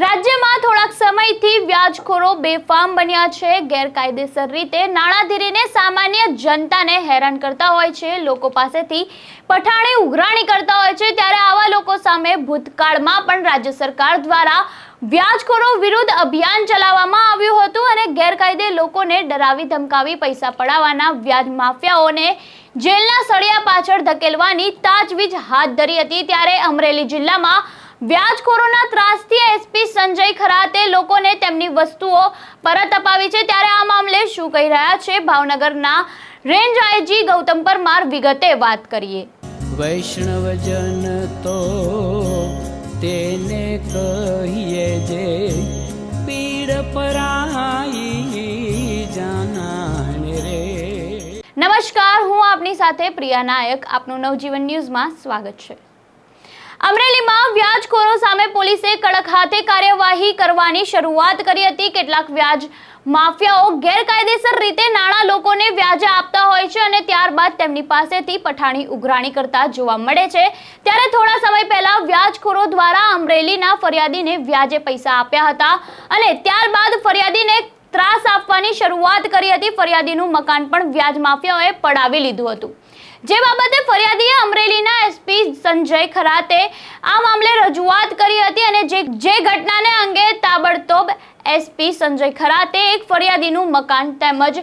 રાજ્યમાં થોડાક સમયથી વ્યાજખોરો બેફામ બન્યા છે. ગેરકાયદેસર રીતે નાણાધીરીને સામાન્ય જનતાને હેરાન કરતા હોય છે. લોકો પાસેથી પઠાણી ઉઘરાણી કરતા હોય છે. ત્યારે આવા લોકો સામે ભૂતકાળમાં પણ રાજ્ય સરકાર દ્વારા વ્યાજખોરો વિરુદ્ધ અભિયાન ચલાવવામાં આવ્યું હતું અને ગેરકાયદે લોકોને ડરાવી ધમકાવી પૈસા પડાવવાના વ્યાજ માફિયાઓને જેલના સળિયા પાછળ ધકેલવાની તાજવીજ હાથ ધરી હતી. ત્યારે અમરેલી જિલ્લામાં વ્યાજખોરોના ત્રાસથી એસપી સંજય ખરાતે લોકોને તેમની વસ્તુઓ પરત અપાવી છે. ત્યારે આ મામલે શું કહી રહ્યા છે? ભાવનગરના રેન્જ આઈજી ગૌતમ પરમાર વિગતે વાત કરીએ. વૈષ્ણવજન તો તેને કહીએ જે પીડ પરાઈ જાનાને રે. નમસ્કાર હું આપની સાથે પ્રિયા નાયક. આપનું નવજીવન ન્યૂઝમાં સ્વાગત છે. વ્યાજખોરો સામે પોલીસે કડક હાથે કાર્યવાહી કરવાની શરૂઆત કરી હતી. કેટલાક વ્યાજ માફિયાઓ ગેરકાયદેસર રીતે નાણાં લોકોને વ્યાજે આપતા હોય છે અને ત્યારબાદ તેમની પાસેથી પઠાણી ઉઘરાણી કરતા જોવા મળે છે. ત્યારે થોડા સમય પહેલા વ્યાજખોરો દ્વારા અમરેલીના ફરિયાદીને વ્યાજે પૈસા આપ્યા હતા અને ત્યારબાદ ફરિયાદીને ત્રાસ આપવાની શરૂઆત કરી હતી. ફરિયાદીનું મકાન પણ વ્યાજ માફિયાઓએ પડાવી લીધું હતું. જે બાબતે ફરિયાદીએ અમરેલીના એસપી સંજય ખરાતે આ મામલે રજૂઆત કરી હતી અને જે જે ઘટનાને અંગે તાબડતોબ એસપી સંજય ખરાતે એક ફરિયાદીનું મકાન તેમજ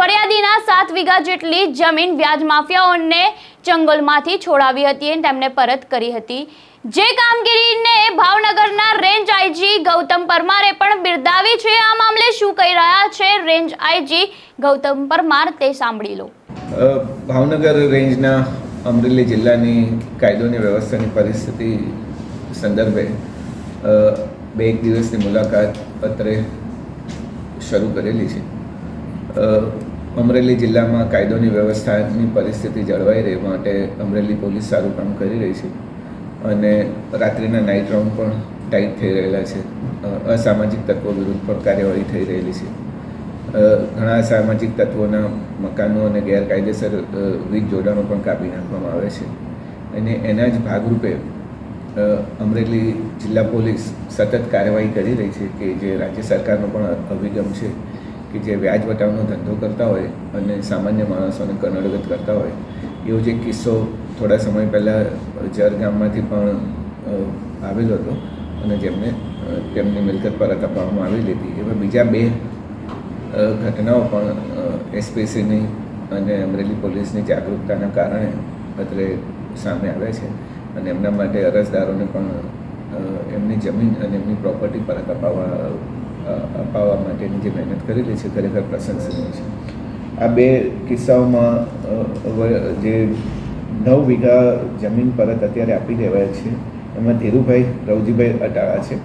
ફરિયાદીના સાત વીઘા જેટલી જમીન વ્યાજ માફિયાઓને જંગલમાંથી છોડાવી હતી અને તેમને પરત કરી હતી. જે કામગીરીને ભાવનગરના રેન્જ આઈજી ગૌતમ પરમારે પણ બિરદાવી છે. આ મામલે શું કહી રહ્યા છે? રેન્જ આઈજી ગૌતમ પરમાર, તે સાંભળી લો. ભાવનગર રેન્જના અમરેલી જિલ્લાની કાયદોની વ્યવસ્થાની પરિસ્થિતિ સંદર્ભે બે એક દિવસની મુલાકાત અત્રે શરૂ કરેલી છે. અમરેલી જિલ્લામાં કાયદોની વ્યવસ્થાની પરિસ્થિતિ જળવાઈ રહે માટે અમરેલી પોલીસ સારું કામ કરી રહી છે અને રાત્રિના નાઇટ રાઉન્ડ પણ ટાઈટ થઈ રહેલા છે. અસામાજિક તત્વો વિરુદ્ધ પણ કાર્યવાહી થઈ રહેલી છે. ઘણા સામાજિક તત્વોના મકાનો અને ગેરકાયદેસર વીજ જોડાણો પણ કાપી નાખવામાં આવે છે. અને એના જ ભાગરૂપે અમરેલી જિલ્લા પોલીસ સતત કાર્યવાહી કરી રહી છે કે જે રાજ્ય સરકારનો પણ અભિગમ છે કે જે વ્યાજ વટાવનો ધંધો કરતા હોય અને સામાન્ય માણસોને કર્ણગત કરતા હોય, એવો જે કિસ્સો થોડા સમય પહેલાં જર ગામમાંથી પણ આવેલો હતો અને જેમને તેમની મિલકત પરત અપાવવામાં આવેલી હતી એવા બીજા બે ઘટનાઓ પણ એસપીસીની અને અમરેલી પોલીસની જાગૃતતાના કારણે અત્રે સામે આવે છે. અને એમના માટે અરજદારોને પણ એમની જમીન અને એમની પ્રોપર્ટી પરત અપાવવા અપાવવા માટેની જે મહેનત કરેલી છે, ખરેખર પ્રશંસનીય છે. આ બે કિસ્સાઓમાં જે નવ વીઘા જમીન પરત અત્યારે આપી દેવાય છે, એમાં ધીરુભાઈ, રવજીભાઈ અટાળા છે.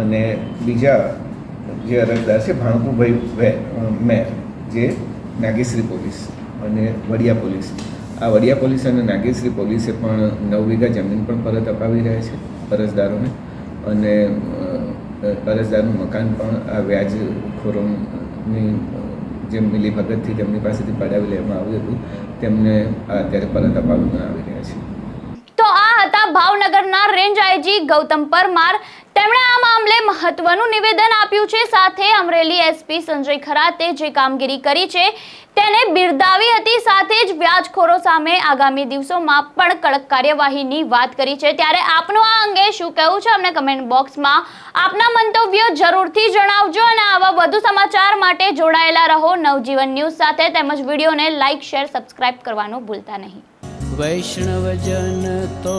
અને બીજા જે અરજદાર છે, ભાણકુભાઈ મેર જે નાગેશ્રી પોલીસ અને વડિયા પોલીસ. આ વડિયા પોલીસ અને નાગેશ્રી પોલીસે પણ નવ વીઘા જમીન પણ પરત અપાવી રહ્યા છે અરજદારોને. અને અરજદારનું મકાન પણ આ વ્યાજખોરોની જે મિલીભગતથી તેમની પાસેથી પડાવી લેવામાં આવ્યું હતું, તેમને અત્યારે પરત અપાવવામાં આવી રહ્યા છે. તો આ હતા ભાવનગરના રેન્જ આઈજી ગૌતમ પરમાર તેમણે આ મામલે મહત્વનું નિવેદન આપ્યું છે. સાથે અમરેલી એસપી સંજય ખરાતે જે કામગીરી કરી છે તેને બિરદાવી હતી. સાથે જ વ્યાજખોરો સામે આગામી દિવસોમાં પણ કડક કાર્યવાહીની વાત કરી છે. ત્યારે આપનું આ અંગે શું કહેવું છે અમને કમેન્ટ બોક્સમાં આપના મંતવ્યો જરૂરથી જણાવજો અને આવા વધુ સમાચાર માટે જોડાયેલા રહો નવજીવન ન્યૂઝ સાથે. તેમજ વિડીયોને લાઇક શેર, સબસ્ક્રાઇબ કરવાનું ભૂલતા નહીં. વૈષ્ણવજન તો